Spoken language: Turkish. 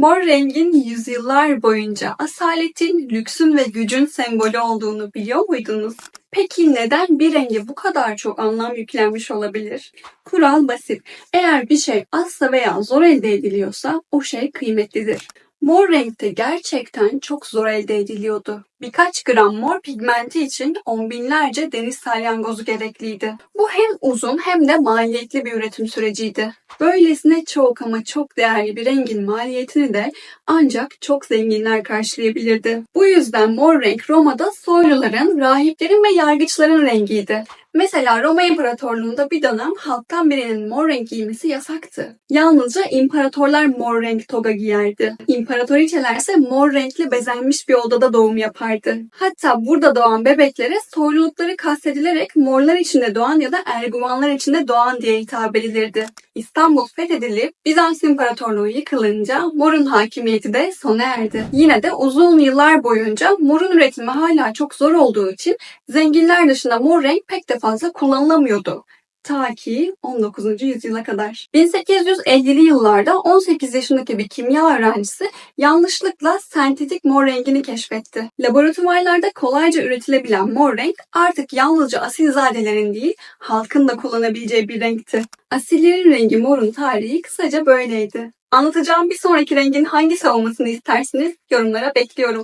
Mor rengin yüzyıllar boyunca asaletin, lüksün ve gücün sembolü olduğunu biliyor muydunuz? Peki neden bir renge bu kadar çok anlam yüklenmiş olabilir? Kural basit. Eğer bir şey azsa veya zor elde ediliyorsa o şey kıymetlidir. Mor renkte gerçekten çok zor elde ediliyordu. Birkaç gram mor pigmenti için on binlerce deniz salyangozu gerekliydi. Bu hem uzun hem de maliyetli bir üretim süreciydi. Böylesine çok ama çok değerli bir rengin maliyetini de ancak çok zenginler karşılayabilirdi. Bu yüzden mor renk Roma'da soyluların, rahiplerin ve yargıçların rengiydi. Mesela Roma İmparatorluğu'nda bir dönem halktan birinin mor renk giymesi yasaktı. Yalnızca imparatorlar mor renk toga giyerdi. İmparatoriçeler ise mor renkli bezenmiş bir odada doğum yapardı. Hatta burada doğan bebeklere soylulukları kastedilerek morlar içinde doğan ya da erguvanlar içinde doğan diye hitap edilirdi. İstanbul fethedilip Bizans İmparatorluğu yıkılınca morun hakimiyeti de sona erdi. Yine de uzun yıllar boyunca morun üretimi hala çok zor olduğu için zenginler dışında mor renk pek de fazla kullanılamıyordu. Ta ki 19. yüzyıla kadar. 1850'li yıllarda 18 yaşındaki bir kimya öğrencisi yanlışlıkla sentetik mor rengini keşfetti. Laboratuvarlarda kolayca üretilebilen mor renk artık yalnızca asilzadelerin değil halkın da kullanabileceği bir renkti. Asillerin rengi morun tarihi kısaca böyleydi. Anlatacağım bir sonraki rengin hangisi olmasını istersiniz? Yorumlara bekliyorum.